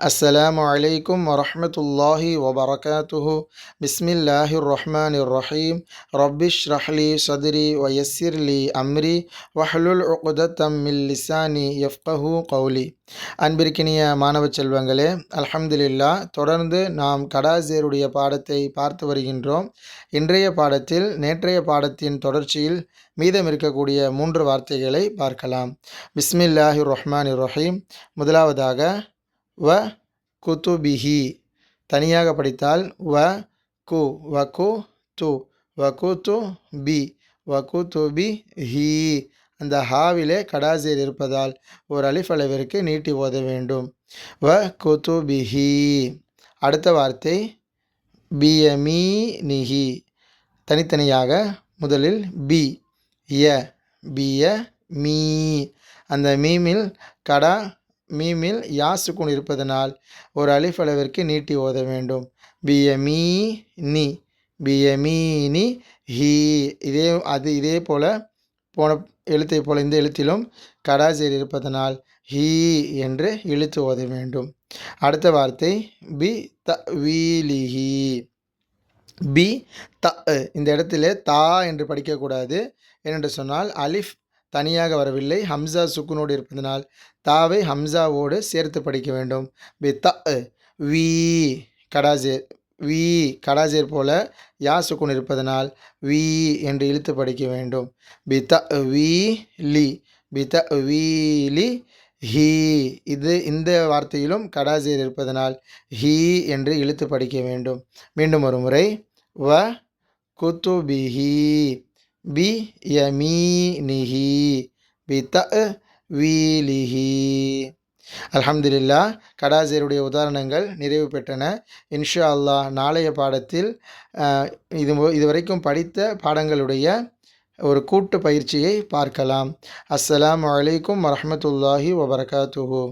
السلام عليكم ورحمة الله وبركاته بسم الله الرحمن الرحيم رب اشرح لي صدري ويسر لي أمري واحلل عقدة من لساني يفقه قولي அன்பிற்கினிய மாணவ செல்வங்களே அல்ஹம்துலில்லா தொடர்ந்து நாம் கடாசேருடைய பாடத்தை பார்த்து வருகின்றோம் இன்றைய பாடத்தில் நேற்றைய பாடத்தின் தொடர்ச்சியில் மீதம் இருக்கக்கூடிய மூன்று வார்த்தைகளை பார்க்கலாம் பிஸ்மில்லாஹி ரஹ்மான் ரஹீம் முதலாவதாக வ குதுபிஹி. தனியாக படித்தால் வ கு வ கு து வ கு து பி வ கு து பி ஹி. அந்த ஹாவிலே கடாசீர் இருப்பதால் ஒரு அலிஃப் அளவிற்கு நீட்டி ஓத வேண்டும். வ குதுபிஹி. அடுத்த வார்த்தை பியமீ நிஹி தனித்தனியாக முதலில் பி ய பிய மீ அந்த மீமில் கடா மீமில் யா சுக்குன் இருப்பதனால் ஒரு அலிஃப் அளவிற்கு நீட்டி ஓத வேண்டும். பியமீ நி பியமீனி ஹீ. இதே அது இதே போல் போன எழுத்தை போல் இந்த எழுத்திலும் கடாசேர் இருப்பதனால் ஹீ என்று இழுத்து ஓத வேண்டும். அடுத்த வார்த்தை பி த வீலிஹி பி த இந்த இடத்துல தா என்று படிக்கக்கூடாது. ஏனென்று சொன்னால் அலிஃப் தனியாக வரவில்லை. ஹம்சா சுக்குனோடு இருப்பதனால் தாவை ஹம்சாவோடு சேர்த்து படிக்க வேண்டும். பி த வி கடாசேர் வி கடாசேர் போல யா சுக்குன் இருப்பதனால் வி என்று இழுத்து படிக்க வேண்டும். பி த வி லி பி த வி லி ஹீ. இது இந்த வார்த்தையிலும் கடாசேர் இருப்பதனால் ஹீ என்று இழுத்து படிக்க வேண்டும். மீண்டும் ஒரு முறை. வ குத்துபிஹி. பி யமீனிஹி பி த வீலிஹி அலமதுல்லா கடாசியருடைய உதாரணங்கள் நிறைவு பெற்றன. இன்ஷா அல்லா நாளைய பாடத்தில் இது இதுவரைக்கும் படித்த பாடங்களுடைய ஒரு கூட்டு பயிற்சியை பார்க்கலாம். அஸ்லாம் வலைக்கும் வரமத்துல்லாஹி வபரகாத்துஹூ.